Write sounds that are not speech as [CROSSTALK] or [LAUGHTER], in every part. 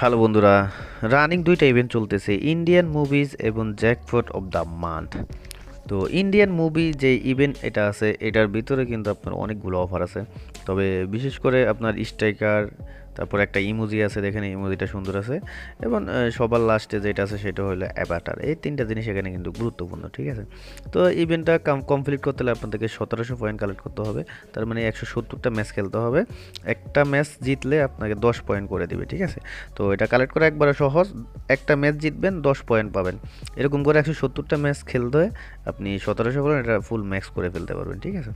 Hello বন্ধুরা, running দুইটা event চলতেছে ইন্ডিয়ান মুভিজ এবং জ্যাকফট অফ দ্য মান্থ তো ইন্ডিয়ান মুভি যে ইভেন্ট এটা আছে, এটার ভিতরে কিন্তু আপনার অনেকগুলো অফার আছে। তবে বিশেষ করে আপনার স্ট্রাইকার তারপর একটা ইমোজি আছে, দেখেন ইমোজিটা সুন্দর আছে। এবং সবার লাস্টে যেটা আছে সেটা হলো অ্যাভাটার এই তিনটা জিনিস এখানে কিন্তু গুরুত্বপূর্ণ, ঠিক আছে? তো ইভেন্টটা কমপ্লিট করতে হলে আপনাদেরকে সতেরোশো পয়েন্ট কালেক্ট করতে হবে। তার মানে একশো সত্তরটা ম্যাচ খেলতে হবে। একটা ম্যাচ জিতলে আপনাকে দশ পয়েন্ট করে দিবে, ঠিক আছে? তো এটা কালেক্ট করা একবারে সহজ। একটা ম্যাচ জিতবেন, দশ পয়েন্ট পাবেন। এরকম করে একশো সত্তরটা ম্যাচ খেলতে আপনি সতেরোশো করে এটা ফুল ম্যাক্স করে ফেলতে পারবেন, ঠিক আছে?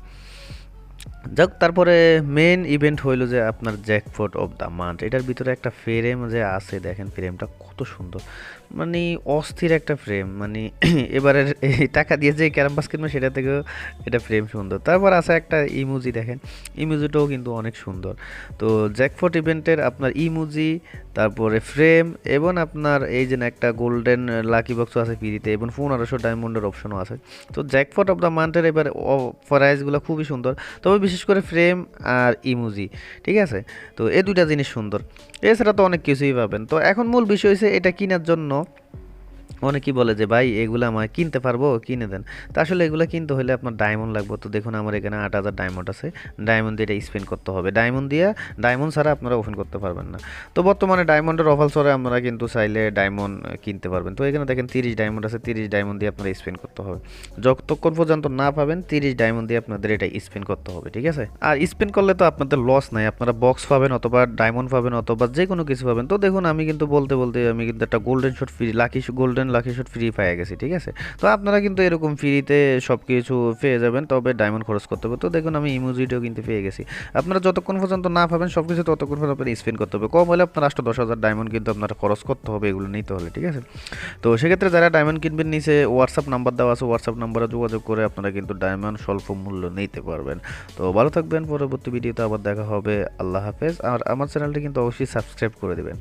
যাক, তারপরে মেন ইভেন্ট হইল যে আপনার জ্যাকফট অফ দ্য মান্থ এটার ভিতরে একটা ফ্রেম যে আছে, দেখেন ফ্রেমটা কত সুন্দর। মানে অস্থির একটা ফ্রেম মানে [CLEARS THROAT] এবারের টাকা দিয়ে যে ক্যারাম বাস কিনবে সেটা থেকেও এটা ফ্রেম সুন্দর। তারপর আছে একটা ইমুজি দেখেন ইমুজিটাও কিন্তু অনেক সুন্দর। তো জ্যাকফট ইভেন্টের আপনার ইমুজি তারপরে ফ্রেম, এবং আপনার এই যে একটা গোল্ডেন লাকি বক্সও আছে ফ্রিতে, এবং ফোন আরোশো ডায়মন্ডের অপশনও আছে। তো জ্যাকফট অফ দ্য মান্থের এবার প্রাইসগুলো খুবই সুন্দর। তবে বিশেষ করে ফ্রেম আর ইমুজি ঠিক আছে? তো এই দুইটা জিনিস সুন্দর। এছাড়া তো অনেক কিছুই পাবেন। তো এখন মূল বিষয় হচ্ছে এটা কেনার জন্য। অনেকেই বলে যে, ভাই, এগুলো আমার কিনতে পারব? কিনে দেন। তা আসলে এগুলো কিনতে হলে আপনার ডায়মন্ড লাগবে। তো দেখুন, আমার এখানে আট হাজার ডায়মন্ড আছে। ডায়মন্ড দিয়ে এটা স্পেন্ড করতে হবে। ডায়মন্ড দিয়ে ডায়মন্ড ছাড়া আপনারা ওপেন করতে পারবেন না। তো বর্তমানে ডায়মন্ডের অফার সরে আপনারা কিন্তু চাইলে ডায়মন্ড কিনতে পারবেন। তো এখানে দেখেন তিরিশ ডায়মন্ড আছে। তিরিশ ডায়মন্ড দিয়ে আপনারা স্পেন্ড করতে হবে। যতক্ষণ পর্যন্ত না পাবেন, তিরিশ ডায়মন্ড দিয়ে আপনাদের এটা স্পেন্ড করতে হবে, ঠিক আছে? আর স্পেন্ড করলে তো আপনাদের লস নাই। আপনারা বক্স পাবেন অথবা ডায়মন্ড পাবেন অথবা যে কোনো কিছু পাবেন। তো দেখুন, আমি কিন্তু বলতে বলতে আমি কিন্তু একটা golden shot free lucky golden lucky shot free পেয়ে গেছি, ঠিক আছে? তো আপনারা কিন্তু এরকম ফ্রিতে সব কিছু পেয়ে যাবেন, তবে ডায়মন্ড খরচ করতে হবে। তো দেখুন, আমি ইমোজিটাও কিন্তু পেয়ে গেছি। আপনারা যতক্ষণ পর্যন্ত না পাবেন সব কিছু ততক্ষণ পর্যন্ত আপনার স্পেন্ড করতে হবে। কম হলে আপনার আটশো দশ হাজার ডায়মন্ড কিন্তু আপনার খরচ করতে হবে, এগুলো নিতে হলে, ঠিক আছে? তো সেক্ষেত্রে যারা ডায়মন্ড কিনবেন, নিচে হোয়াটসঅ্যাপ নাম্বার দেওয়া আছে হোয়াটসঅ্যাপ নাম্বারে যোগাযোগ করে আপনারা কিন্তু ডায়মন্ড স্বল্প মূল্য নিতে পারবেন। তো ভালো থাকবেন, পরবর্তী ভিডিওতে আবার দেখা হবে। আল্লাহ হাফেজ। আর আমার চ্যানেলটি কিন্তু অবশ্যই সাবস্ক্রাইব করে দেবেন।